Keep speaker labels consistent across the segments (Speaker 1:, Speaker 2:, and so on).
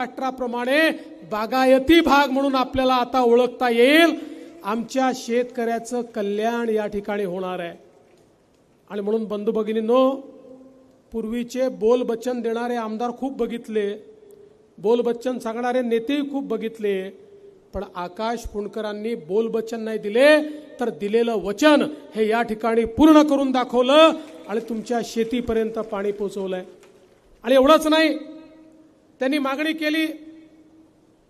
Speaker 1: अठराप्रमाणे बागायती भाग म्हणून आपल्याला आता ओळखता येईल. आमच्या शेतकऱ्याचं कल्याण या ठिकाणी होणार आहे. आणि म्हणून बंधू भगिनींनो पूर्वीचे बोल बच्चन देणारे आमदार खूप बघितले. बोल बच्चन सांगणारे नेतेही खूप बघितले. पण आकाश फुंडकरांनी बोल बच्चन नाही दिले तर दिलेलं वचन हे या ठिकाणी पूर्ण करून दाखवलं आणि तुमच्या शेतीपर्यंत पाणी पोचवलंय. आणि एवढंच नाही त्यांनी मागणी केली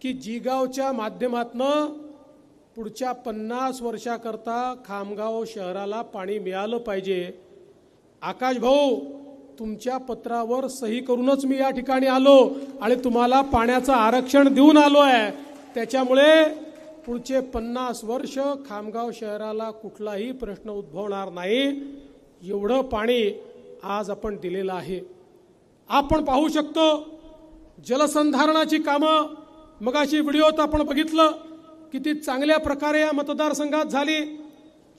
Speaker 1: की जिगावच्या माध्यमातनं पुढच्या पन्नास वर्षाकरता खामगाव शहराला पाणी मिळालं पाहिजे. आकाश भाऊ तुमच्या पत्रावर सही करूनच मी या ठिकाणी आलो आणि तुम्हाला पाण्याचं आरक्षण देऊन आलो आहे त्याच्यामुळे पुढचे पन्नास वर्ष खामगाव शहराला कुठलाही प्रश्न उद्भवणार नाही. एवढं पाणी आज आपण दिलेलं आहे. आपण पाहू शकतो जलसंधारणाची कामं. मगाशी व्हिडिओत आपण बघितलं किती चांगल्या प्रकारे या मतदारसंघात झाली.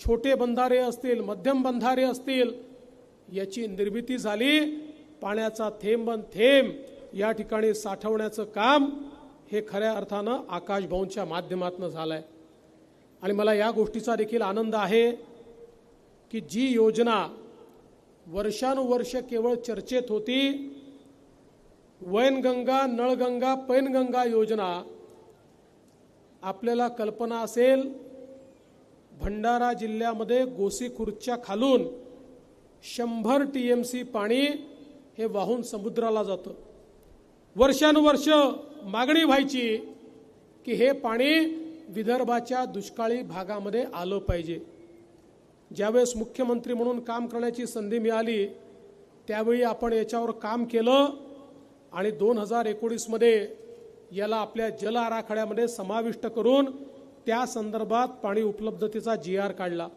Speaker 1: छोटे बंधारे असतील मध्यम बंधारे असतील याची निर्मिती झाली. पाण्याचा थेंब थेंब या ठिकाणी साठवण्याचं काम हे खऱ्या अर्थानं आकाशभवनच्या माध्यमातून झालं झालंय. आणि मला या गोष्टीचा देखील आनंद आहे की जी योजना वर्षानुवर्ष केवळ चर्चेत होती वैनगंगा नळगंगा पैनगंगा योजना आपल्याला कल्पना असेल भंडारा जिल्ह्यामध्ये गोसीखुर्दच्या खालून शंभर टी एम सी पाणी हे वाहून समुद्राला जातं. वर्षानुवर्ष मागणी व्हायची की हे पाणी विदर्भाच्या दुष्काळी भागामध्ये आलं पाहिजे. ज्यावेळेस मुख्यमंत्री म्हणून काम करण्याची संधी मिळाली त्यावेळी आपण याच्यावर काम केलं आणि दोन हजार एकोणीसमध्ये याला आपल्या जल आराखड्यामध्ये समाविष्ट करून त्या संदर्भात पाणी उपलब्धतेचा जी आर काढला.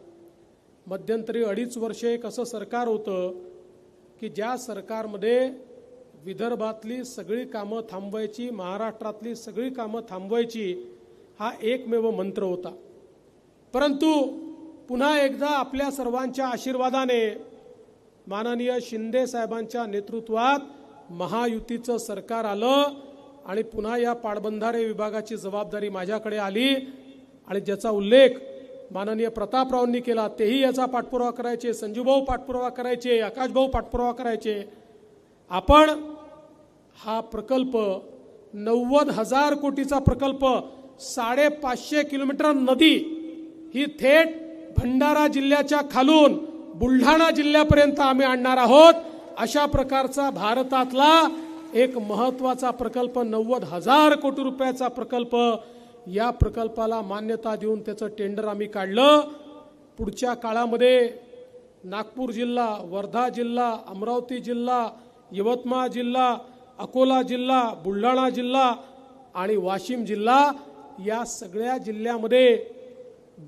Speaker 1: मध्यंतरी अडीच वर्षे एक असं सरकार होतं की ज्या सरकारमध्ये विदर्भातली सगळी कामं थांबवायची महाराष्ट्रातली सगळी कामं थांबवायची हा एकमेव मंत्र होता. परंतु पुन्हा एकदा आपल्या सर्वांच्या आशीर्वादाने माननीय शिंदे साहेबांच्या नेतृत्वात महायुतीचं सरकार आलं आणि पुन्हा या पाटबंधारे विभागाची जबाबदारी माझ्याकडे आली आणि ज्याचा उल्लेख माननीय प्रतापरावांनी केला तेही याचा पाठपुरावा करायचे संजूभाऊ पाठपुरावा करायचे आकाशभाऊ पाठपुरावा करायचे. आपण हा प्रकल्प नव्वद हजार कोटीचा प्रकल्प साडेपाचशे किलोमीटर नदी ही थेट भंडारा जिल्ह्याच्या खालून बुलढाणा जिल्ह्यापर्यंत आम्ही आणणार आहोत. अशा प्रकारचा भारतातला एक महत्त्वाचा प्रकल्प नव्वद हजार कोटी रुपयाचा प्रकल्प. या प्रकल्पाला मान्यता देऊन त्याचं टेंडर आम्ही काढलं. पुढच्या काळामध्ये नागपूर जिल्हा वर्धा जिल्हा अमरावती जिल्हा यवतमाळ जिल्हा अकोला जिल्हा बुलढाणा जिल्हा आणि वाशिम जिल्हा या सगळ्या जिल्ह्यामध्ये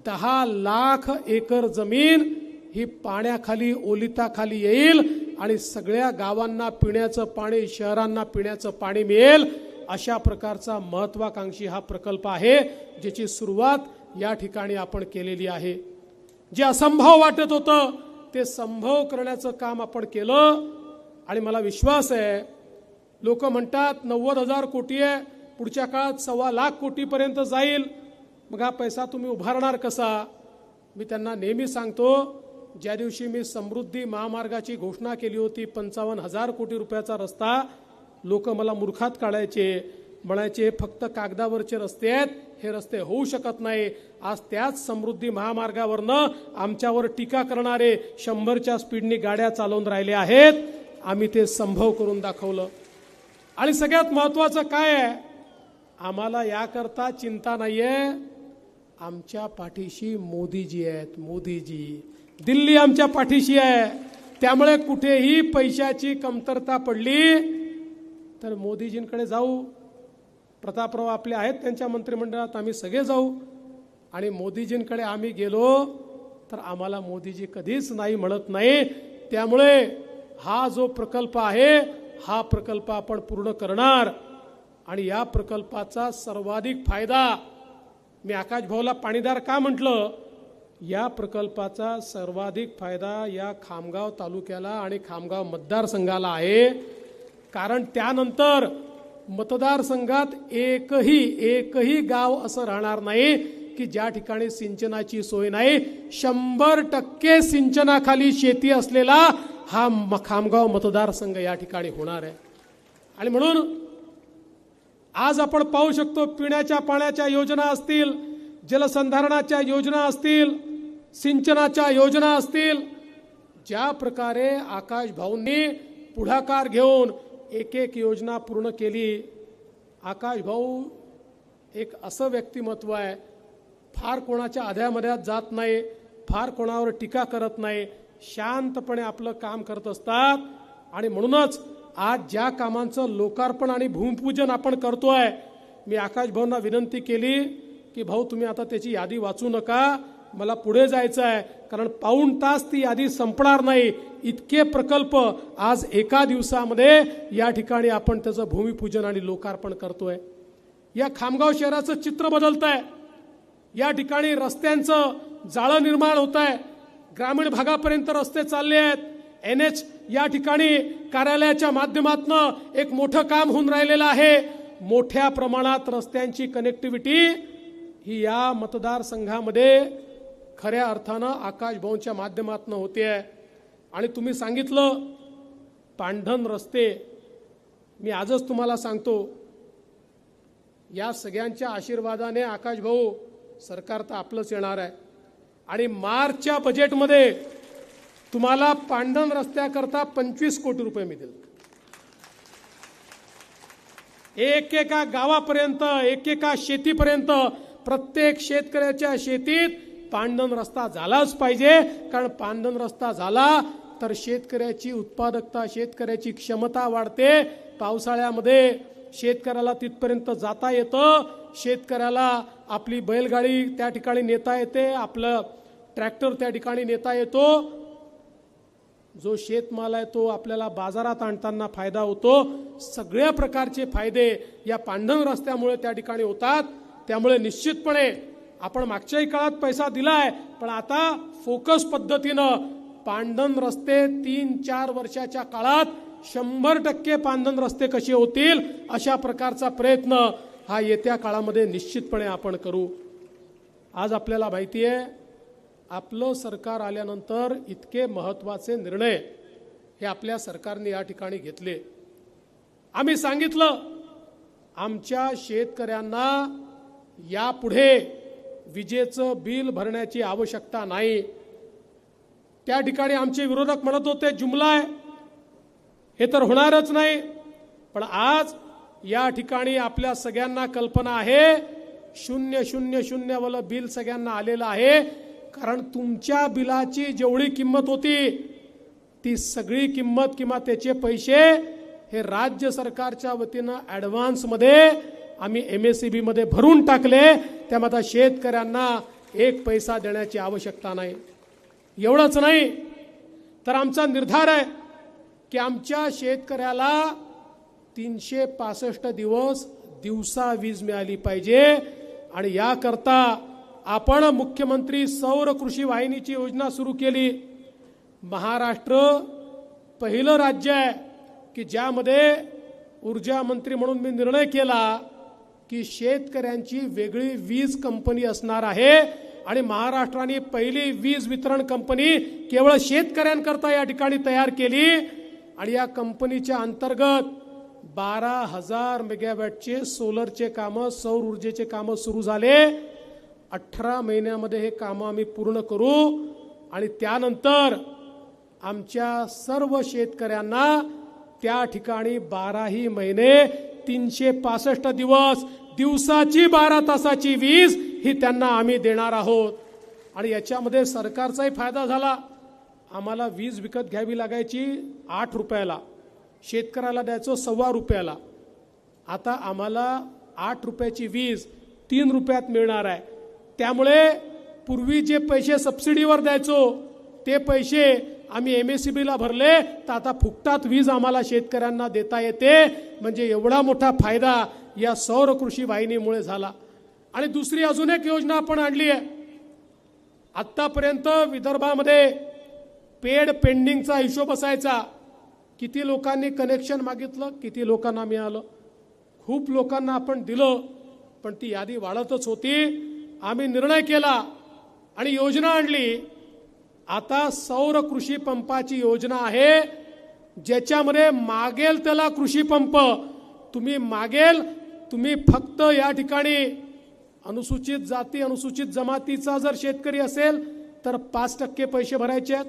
Speaker 1: दहा लाख एकर जमीन ही पाण्याखाली ओलिताखाली येईल. आणि सगळ्या गावांना पिण्याचं पाणी शहरांना पिण्याचं पाणी मिळेल अशा प्रकारचा महत्वाकांक्षी हा प्रकल्प आहे ज्याची सुरुवात या ठिकाणी आपण केलेली आहे. जे असंभव वाटत होतं ते संभव करण्याचं काम आपण केलं आणि मला विश्वास आहे लोक म्हणतात नव्वद हजार कोटी आहे पुढच्या काळात सव्वा लाख कोटीपर्यंत जाईल. मग हा पैसा तुम्ही उभारणार कसा? मी त्यांना नेहमी सांगतो ज्या दिवशी मी समृद्धी महामार्गाची घोषणा केली होती पंचावन्न हजार कोटी रुपयाचा रस्ता लोक मला मूर्खात काढायचे म्हणायचे फक्त कागदावरचे रस्ते आहेत हे रस्ते होऊ शकत नाही. आज त्याच समृद्धी महामार्गावरनं आमच्यावर टीका करणारे शंभरच्या स्पीडनी गाड्या चालवून राहिले आहेत. आम्ही ते संभव करून दाखवलं. आणि सगळ्यात महत्वाचं काय आहे? आम्हाला याकरता चिंता नाहीये. आमच्या पाठीशी मोदीजी आहेत मोदीजी. दिल्ली आमच्या पाठीशी आहे. त्यामुळे कुठेही पैशाची कमतरता पडली तर मोदीजींकडे जाऊ. प्रतापराव आपले आहेत त्यांच्या मंत्रिमंडळात आम्ही सगळे जाऊ. आणि मोदीजींकडे आम्ही गेलो तर आम्हाला मोदीजी कधीच नाही म्हणत नाही. त्यामुळे हा जो प्रकल्प आहे हा प्रकल्प आपण पूर्ण करणार. आणि या प्रकल्पाचा सर्वाधिक फायदा मी आकाश भाऊला पाणीदार का म्हटलं? या प्रकल्पाचा सर्वाधिक फायदा या खामगाव तालुक्याला आणि खामगाव मतदारसंघाला आहे. कारण त्यानंतर मतदारसंघात एकही एकही गाव असं राहणार नाही की ज्या ठिकाणी सिंचनाची सोय नाही. शंभर टक्के सिंचनाखाली शेती असलेला हा म- खामगाव मतदारसंघ या ठिकाणी होणार आहे. आणि म्हणून आज आपण पाहू शकतो पिण्याच्या पाण्याच्या योजना असतील जलसंधारणाच्या योजना असतील सिंचनाच्या योजना असतील ज्या प्रकारे आकाश भाऊंनी पुढाकार घेऊन एक एक योजना पूर्ण केली. आकाश भाऊ एक असं व्यक्तिमत्व आहे फार कोणाच्या अध्यामध्यात जात नाही फार कोणावर टीका करत नाही शांतपणे आपलं काम करत असतात. आणि म्हणूनच आज ज्या कामांचं लोकार्पण आणि भूमिपूजन आपण करतोय मी आकाश भाऊंना विनंती केली की भाऊ तुम्ही आता त्याची यादी वाचू नका. मला पुढे जायचं आहे कारण पाऊण तास ती यादी संपणार नाही. इतके प्रकल्प आज एका दिवसामध्ये या ठिकाणी आपण त्याचं भूमिपूजन आणि लोकार्पण करतोय. या खामगाव शहराचं चित्र बदलत आहे या ठिकाणी रस्त्यांचं जाळं निर्माण होत आहे ग्रामीण भागापर्यंत रस्ते चालले आहेत. एन एच या ठिकाणी कार्यालयाच्या माध्यमातून एक मोठं काम होऊन राहिलेलं आहे. मोठ्या प्रमाणात रस्त्यांची कनेक्टिव्हिटी ही या मतदारसंघामध्ये खऱ्या अर्थानं आकाश माध्यमातून होते आहे. आणि तुम्ही सांगितलं पांढन रस्ते मी आजच तुम्हाला सांगतो या सगळ्यांच्या आशीर्वादाने आकाश भाऊ सरकार तर आपलंच येणार आहे. आणि मार्चच्या बजेटमध्ये तुम्हाला पांढन रस्त्याकरता पंचवीस कोटी रुपये मिळतील. एकेका गावापर्यंत एकेका शेतीपर्यंत प्रत्येक शेतकऱ्याच्या शेतीत पांडन रस्ता झालाच पाहिजे. कारण पांडन रस्ता झाला तर शेतकऱ्याची उत्पादकता शेतकऱ्याची क्षमता वाढते. पावसाळ्यामध्ये शेतकऱ्याला तिथपर्यंत जाता येतं. शेतकऱ्याला आपली बैलगाडी त्या ठिकाणी नेता येते. आपलं ट्रॅक्टर त्या ठिकाणी नेता येतो. जो शेतमाल आहे तो आपल्याला बाजारात आणताना फायदा होतो. सगळ्या प्रकारचे फायदे या पांढन रस्त्यामुळे त्या ठिकाणी होतात. त्यामुळे निश्चितपणे आपण मागच्याही काळात पैसा दिलाय पण आता फोकस पद्धतीनं पांढन रस्ते तीन चार वर्षाच्या काळात शंभर टक्के पांढन रस्ते कसे होतील अशा प्रकारचा प्रयत्न हा येत्या काळामध्ये निश्चितपणे आपण करू. आज आपल्याला माहिती आहे आपलं सरकार आल्यानंतर इतके महत्त्वाचे निर्णय हे आपल्या सरकारने या ठिकाणी घेतले. आम्ही सांगितलं आमच्या शेतकऱ्यांना यापुढे विजेचं बिल भरण्याची आवश्यकता नाही. त्या ठिकाणी आमचे विरोधक म्हणत होते जुमला आहे हे तर होणारच नाही पण आज या ठिकाणी आपल्या सगळ्यांना कल्पना आहे शून्य शून्य शून्यवालं बिल सगळ्यांना आलेलं आहे कारण तुमच्या बिलाची जेवढी किंमत होती ती सगळी किंमत किंवा त्याचे पैसे हे राज्य सरकारच्या वतीनं ॲडव्हान्समध्ये आम्ही एम एस सी बीमध्ये भरून टाकले. त्यामुळे आता शेतकऱ्यांना एक पैसा देण्याची आवश्यकता नाही. एवढंच नाही तर आमचा निर्धार आहे की आमच्या शेतकऱ्याला तीनशे पासष्ट दिवस दिवसा वीज मिळाली पाहिजे. आणि याकरता आपण मुख्यमंत्री सौर कृषी वाहिनीची योजना सुरू केली. महाराष्ट्र पहिलं राज्य आहे की ज्यामध्ये ऊर्जा मंत्री म्हणून मी निर्णय केला. की शेतकऱ्यांची वेगळी वीज कंपनी असणार आहे आणि महाराष्ट्राने पहिली वीज वितरण कंपनी केवळ शेतकऱ्यांकरता या ठिकाणी तयार केली आणि या कंपनीच्या अंतर्गत बारा हजार मेगावॅटचे सोलरचे कामं सौर ऊर्जेचे कामं सुरू झाले. अठरा महिन्यामध्ये हे कामं आम्ही पूर्ण करू आणि त्यानंतर आमच्या सर्व शेतकऱ्यांना त्या ठिकाणी बाराही महिने तीनशे पासष्ट दिवस दिवसाची बारा तासाची वीज ही त्यांना आम्ही देणार आहोत. आणि याच्यामध्ये सरकारचाही फायदा झाला. आम्हाला वीज विकत घ्यावी लागायची आठ रुपयाला. शेतकऱ्याला द्यायचो सव्वा रुपयाला. आता आम्हाला आठ रुपयाची वीज तीन रुपयात मिळणार आहे. त्यामुळे पूर्वी जे पैसे सबसिडीवर द्यायचो ते पैसे आम्ही एम एस सी बीला भरले तर आता फुकटात वीज आम्हाला शेतकऱ्यांना देता येते. म्हणजे एवढा मोठा फायदा या सौर कृषी वाहिनीमुळे झाला. आणि दुसरी अजून एक योजना आपण आणली आहे. आत्तापर्यंत विदर्भामध्ये पेड पेंडिंगचा हिशोब असायचा. किती लोकांनी कनेक्शन मागितलं किती लोकांना मिळालं. खूप लोकांना आपण दिलं पण ती यादी वाढतच होती. आम्ही निर्णय केला आणि योजना आणली. आता सौर कृषी पंपाची योजना आहे ज्याच्यामध्ये मागेल त्याला कृषी पंप. तुम्ही मागेल तुम्ही फक्त या ठिकाणी अनुसूचित जाती अनुसूचित जमातीचा जर शेतकरी असेल तर पाच टक्के पैसे भरायचे आहेत.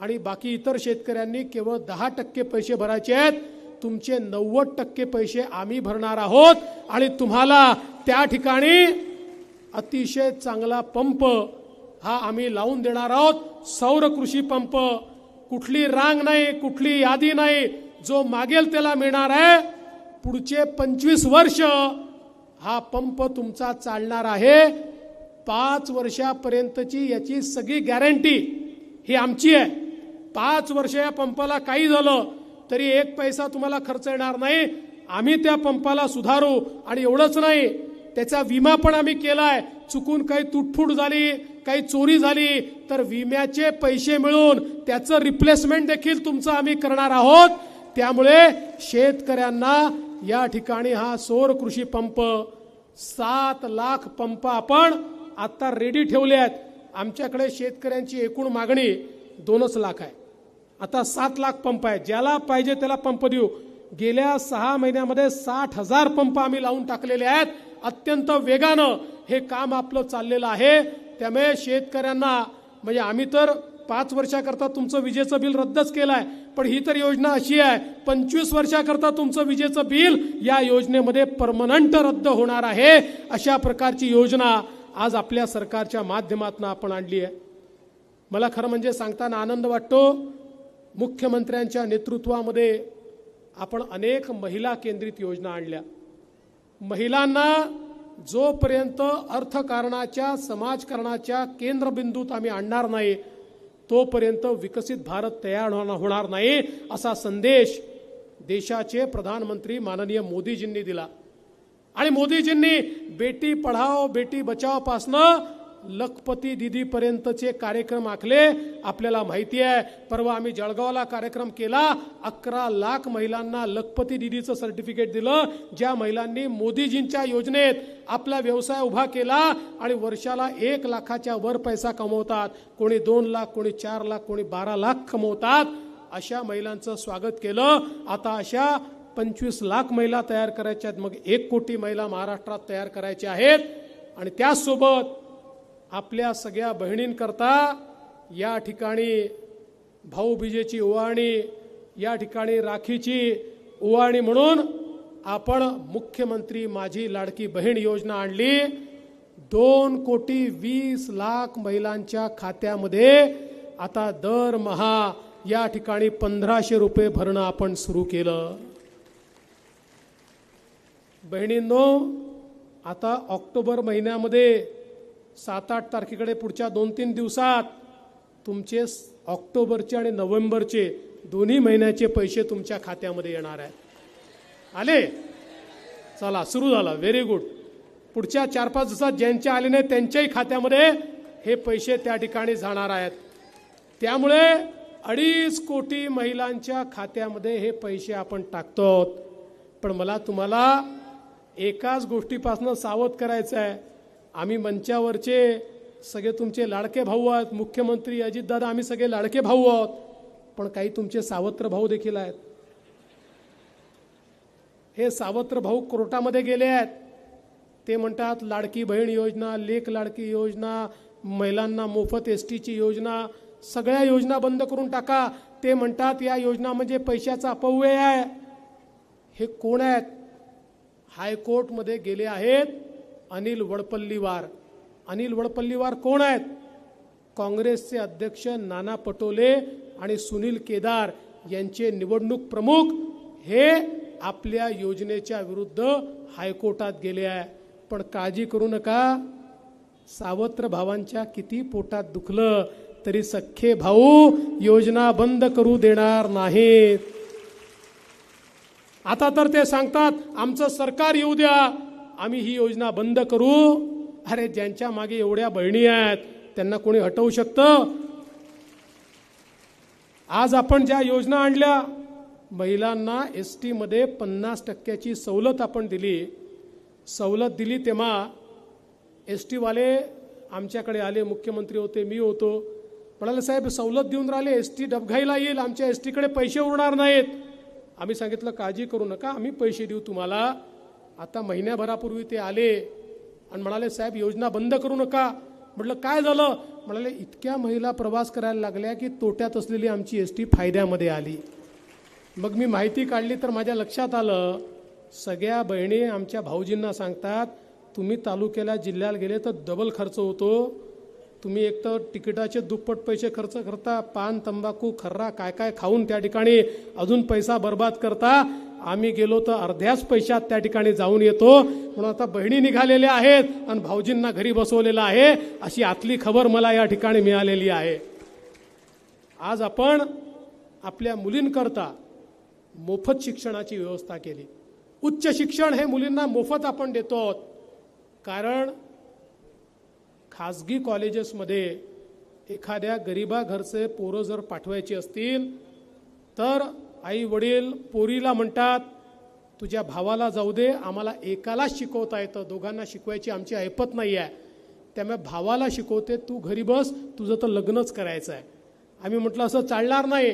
Speaker 1: आणि बाकी इतर शेतकऱ्यांनी केवळ दहा टक्के पैसे भरायचे आहेत. तुमचे नव्वद टक्के पैसे आम्ही भरणार आहोत. आणि तुम्हाला त्या ठिकाणी अतिशय चांगला पंप हा आम्ही लावून देणार आहोत. सौर कृषी पंप. कुठली रांग नाही कुठली यादी नाही. जो मागेल त्याला मिळणार आहे. पुढचे पंचवीस वर्ष हा पंप तुमचा चालणार आहे. पाच वर्षापर्यंतची याची सगळी गॅरंटी ही आमची आहे. पाच वर्ष या पंपाला काही झालं तरी एक पैसा तुम्हाला खर्च येणार नाही. आम्ही त्या पंपाला सुधारू. आणि एवढंच नाही त्याचा विमा पण आम्ही केला आहे चुकून काही तुटफूट झाली काही चोरी झाली तर विम्याचे पैसे मिळून त्याचं रिप्लेसमेंट देखील तुमचं आम्ही करणार आहोत. त्यामुळे शेतकऱ्यांना या ठिकाणी हा सौर कृषी पंप सात लाख पंप आपण आता रेडी ठेवले आहेत. आमच्याकडे शेतकऱ्यांची एकूण मागणी दोनच लाख आहे. आता सात लाख पंप आहे ज्याला पाहिजे त्याला पंप देऊ. गेल्या सहा महिन्यामध्ये साठ हजार पंप आम्ही लावून टाकलेले आहेत. अत्यंत वेगानं हे काम आपलं चाललेलं आहे. त्यामुळे शेतकऱ्यांना म्हणजे आम्ही तर पाच वर्षाकरता तुमचं विजेचं बिल रद्दच केलं आहे पण ही तर योजना अशी आहे पंचवीस वर्षाकरता तुमचं विजेचं बिल या योजनेमध्ये परमनंट रद्द होणार आहे अशा प्रकारची योजना आज आपल्या सरकारच्या माध्यमातून आपण आणली आहे. मला खरं म्हणजे सांगताना आनंद वाटतो मुख्यमंत्र्यांच्या नेतृत्वामध्ये आपण अनेक महिला केंद्रित योजना आणल्या. महिलांना जोपर्यंत अर्थकारणाच्या समाजकारणाच्या केंद्रबिंदूत आम्ही आणणार नाही तोपर्यंत विकसित भारत तयार होणार होणार नाही असा संदेश देशाचे प्रधानमंत्री माननीय मोदीजींनी दिला. आणि मोदीजींनी बेटी पढाओ बेटी बचावपासनं लखपती दिदीपर्यंतचे कार्यक्रम आखले आपल्याला माहिती आहे. परवा आम्ही जळगावला कार्यक्रम केला. अकरा लाख महिलांना लखपती दिदीचं सर्टिफिकेट दिलं. ज्या महिलांनी मोदीजींच्या योजनेत आपला व्यवसाय उभा केला आणि वर्षाला एक लाखाच्या वर पैसा कमवतात. कोणी दोन लाख कोणी चार लाख कोणी बारा लाख कमवतात. अशा महिलांचं स्वागत केलं. आता अशा पंचवीस लाख महिला तयार करायच्या आहेत मग एक कोटी महिला महाराष्ट्रात तयार करायच्या आहेत. आणि त्याचसोबत आपल्या सगळ्या बहिणींकरता या ठिकाणी भाऊबीजेची उवाणी या ठिकाणी राखीची उवाणी म्हणून आपण मुख्यमंत्री माझी लाडकी बहीण योजना आणली. दोन कोटी वीस लाख महिलांच्या खात्यामध्ये आता दरमहा या ठिकाणी पंधराशे रुपये भरणं आपण सुरू केलं. बहिणींनो आता ऑक्टोबर महिन्यामध्ये सात आठ तारखेकडे पुढच्या दोन तीन दिवसात तुमचे ऑक्टोबरचे आणि नोव्हेंबरचे दोन्ही महिन्याचे पैसे तुमच्या खात्यामध्ये येणार आहेत. आले? चला सुरू झालं. व्हेरी गुड पुढच्या चार पाच दिवसात ज्यांच्या आले नाही त्यांच्याही खात्यामध्ये हे पैसे त्या ठिकाणी जाणार आहेत. त्यामुळे अडीच कोटी महिलांच्या खात्यामध्ये हे पैसे आपण टाकतो पण मला तुम्हाला एकाच गोष्टीपासून सावध करायचं आहे आम्ही मंचावरचे सगळे तुमचे लाडके भाऊ आहोत. मुख्यमंत्री अजितदादा आम्ही सगळे लाडके भाऊ आहोत. पण काही तुमचे सावत्र भाऊ देखील आहेत. हे सावत्र भाऊ कोर्टामध्ये गेले आहेत. ते म्हणतात लाडकी बहीण योजना लेख लाडकी योजना महिलांना मोफत एस टीची योजना सगळ्या योजना बंद करून टाका. ते म्हणतात या योजना म्हणजे पैशाचा अपव्यय आहे. हे कोण आहेत? हायकोर्टमध्ये गेले आहेत. अनिल वडपल्लीवार. अनिल वडपल्लीवार कोण आहेत? काँग्रेसचे अध्यक्ष नाना पटोले आणि सुनील केदार यांचे निवडणूक प्रमुख हे आपल्या योजनेच्या विरुद्ध हायकोर्टात गेले आहे. पण काळजी करू नका. सावत्र भावांच्या किती पोटात दुखलं तरी सख्खे भाऊ योजना बंद करू देणार नाहीत. आता तर ते सांगतात आमचं सरकार येऊ द्या. आम्ही ही योजना बंद करू. अरे ज्यांच्या मागे एवढ्या बहिणी आहेत त्यांना कोणी हटवू शकतं? आज आपण ज्या योजना आणल्या महिलांना एस टीमध्ये पन्नास टक्क्याची सवलत आपण दिली. सवलत दिली तेव्हा एस टीवाले आमच्याकडे आले मुख्यमंत्री होते मी होतो. म्हणाले साहेब सवलत देऊन राहिले एस टी डबघाईला येईल आमच्या एस टीकडे पैसे उरणार नाहीत. आम्ही सांगितलं काळजी करू नका आम्ही पैसे देऊ तुम्हाला. आता महिन्याभरापूर्वी ते आले आणि म्हणाले साहेब योजना बंद करू नका. म्हटलं काय झालं? म्हणाले इतक्या महिला प्रवास करायला लागल्या की तोट्यात असलेली आमची एस टी फायद्यामध्ये आली. मग मी माहिती काढली तर माझ्या लक्षात आलं सगळ्या बहिणी आमच्या भाऊजींना सांगतात तुम्ही तालुक्याला जिल्ह्याला गेले तर डबल खर्च होतो. तुम्ही एक तर तिकिटाचे दुप्पट पैसे खर्च करता पान तंबाखू खर्रा काय काय खाऊन त्या ठिकाणी अजून पैसा बर्बाद करता. आम्ही गेलो तर अर्ध्याच पैशात त्या ठिकाणी जाऊन येतो. म्हणून आता बहिणी निघालेल्या आहेत आणि भाऊजींना घरी बसवलेलं आहे. अशी आतली खबर मला या ठिकाणी मिळालेली आहे. आज आपण आपल्या मुलींकरता मोफत शिक्षणाची व्यवस्था केली. उच्च शिक्षण हे मुलींना मोफत आपण देतो आहोत. कारण खाजगी कॉलेजेसमध्ये एखाद्या गरिबा घरचे पोरं जर पाठवायची असतील तर आई वडील पोरीला म्हणतात तुझ्या भावाला जाऊ दे आम्हाला एकालाच शिकवता येतं दोघांना शिकवायची आमची ऐपत नाही आहे त्यामुळे भावाला शिकवते तू घरी बस तुझं तर लग्नच करायचं आहे आम्ही म्हटलं असं चालणार नाही.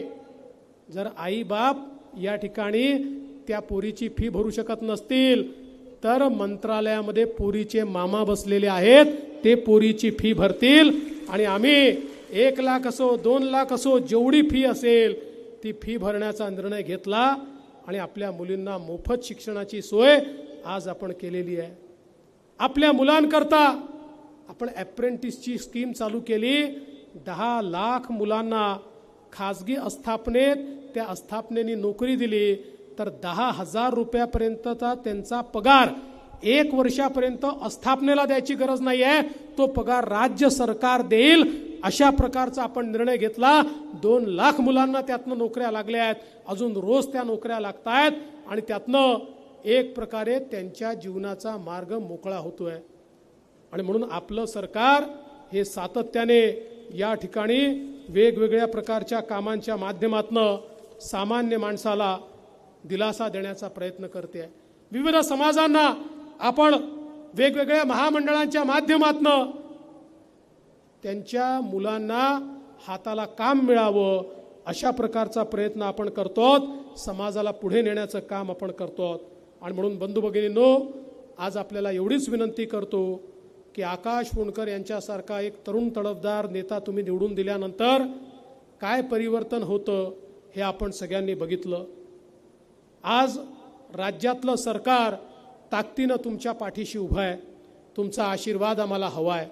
Speaker 1: जर आई बाप या ठिकाणी त्या पोरीची फी भरू शकत नसतील तर मंत्रालयामध्ये पोरीचे मामा बसलेले आहेत ते पोरीची फी भरतील आणि आम्ही एक लाख असो दोन लाख असो जेवढी फी असेल ती फी भरण्याचा निर्णय घेतला आणि आपल्या मुलींना मोफत शिक्षणाची सोय आज आपण केलेली आहे. आपल्या मुलांकरता आपण ॲप्रेंटिसची स्कीम चालू केली. दहा लाख मुलांना खाजगी आस्थापनेत त्या आस्थापनेनी नोकरी दिली. तर दहा हजार रुपयापर्यंतचा त्यांचा पगार एक वर्षापर्यंत अस्थापनेला द्यायची गरज नाही आहे तो पगार राज्य सरकार देईल. अशा प्रकारचा आपण निर्णय घेतला. दोन लाख मुलांना त्यातनं नोकऱ्या लागल्या आहेत. अजून रोज त्या नोकऱ्या लागत आहेत आणि त्यातनं एक प्रकारे त्यांच्या जीवनाचा मार्ग मोकळा होतोय. आणि म्हणून आपलं सरकार हे सातत्याने या ठिकाणी वेगवेगळ्या प्रकारच्या कामांच्या माध्यमातनं सामान्य माणसाला दिलासा देण्याचा प्रयत्न करते. आहे विविध समाजांना आपण वेगवेगळ्या महामंडळांच्या माध्यमातनं त्यांच्या मुलांना हाताला काम मिळावं अशा प्रकारचा प्रयत्न आपण करतो समाजाला पुढे नेण्याचं काम आपण करतो आणि म्हणून बंधू भगिनींनो आज आपल्याला एवढीच विनंती करतो की आकाश पुणकर यांच्यासारखा एक तरुण तडफदार नेता तुम्ही निवडून दिल्यानंतर काय परिवर्तन होतं हे आपण सगळ्यांनी बघितलं. आज राज्यातलं सरकार ताकदीनं तुमच्या पाठीशी उभं आहे. तुमचा आशीर्वाद आम्हाला हवा आहे.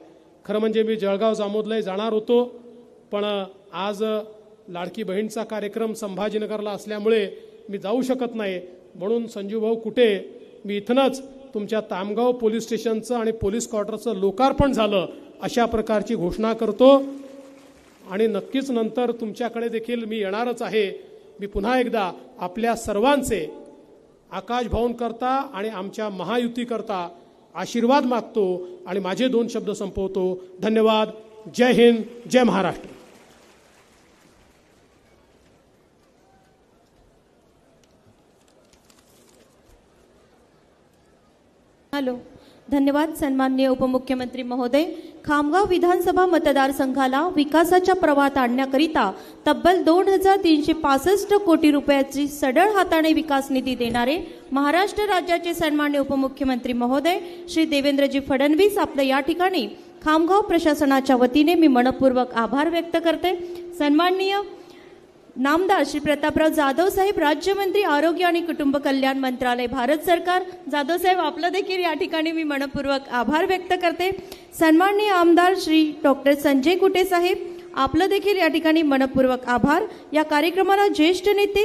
Speaker 1: खरं म्हणजे मी जळगाव जामोदला जाणार होतो पण आज लाडकी बहीणचा कार्यक्रम संभाजीनगरला असल्यामुळे मी जाऊ शकत नाही. म्हणून संजूभाऊ कुठे? मी इथनंच तुमच्या तामगाव पोलीस स्टेशनचं आणि पोलीस क्वार्टरचं लोकार्पण झालं अशा प्रकारची घोषणा करतो. आणि नक्कीच नंतर तुमच्याकडे देखील मी येणारच आहे. मी पुन्हा एकदा आपल्या सर्वांचे आकाश करता आणि आमच्या महायुतीकरता आशीर्वाद मागतो आणि माझे दोन शब्द संपवतो. धन्यवाद. जय हिंद. जय महाराष्ट्र.
Speaker 2: हॅलो. धन्यवाद. सन्माननीय उपमुख्यमंत्री महोदय खामगाव विधानसभा मतदारसंघाला विकासाच्या प्रवाहात आणण्याकरिता तब्बल दोन हजार तीनशे पासष्ट कोटी रुपयाची सडळ हाताने विकास निधी देणारे महाराष्ट्र राज्याचे सन्मान्य उपमुख्यमंत्री महोदय श्री देवेंद्रजी फडणवीस आपलं या ठिकाणी खामगाव प्रशासनाच्या वतीने मी मनपूर्वक आभार व्यक्त करते. सन्माननीय नामदार श्री प्रतापराव जाधव साहेब राज्यमंत्री आरोग्य आणि कुटुंब कल्याण मंत्रालय भारत सरकार. जाधव साहेब आपलं देखील या ठिकाणी मी मनपूर्वक आभार व्यक्त करते. सन्माननीय आमदार श्री डॉक्टर संजय कुटे साहेब आपलं देखील या ठिकाणी मनपूर्वक आभार. या कार्यक्रमाला ज्येष्ठ नेते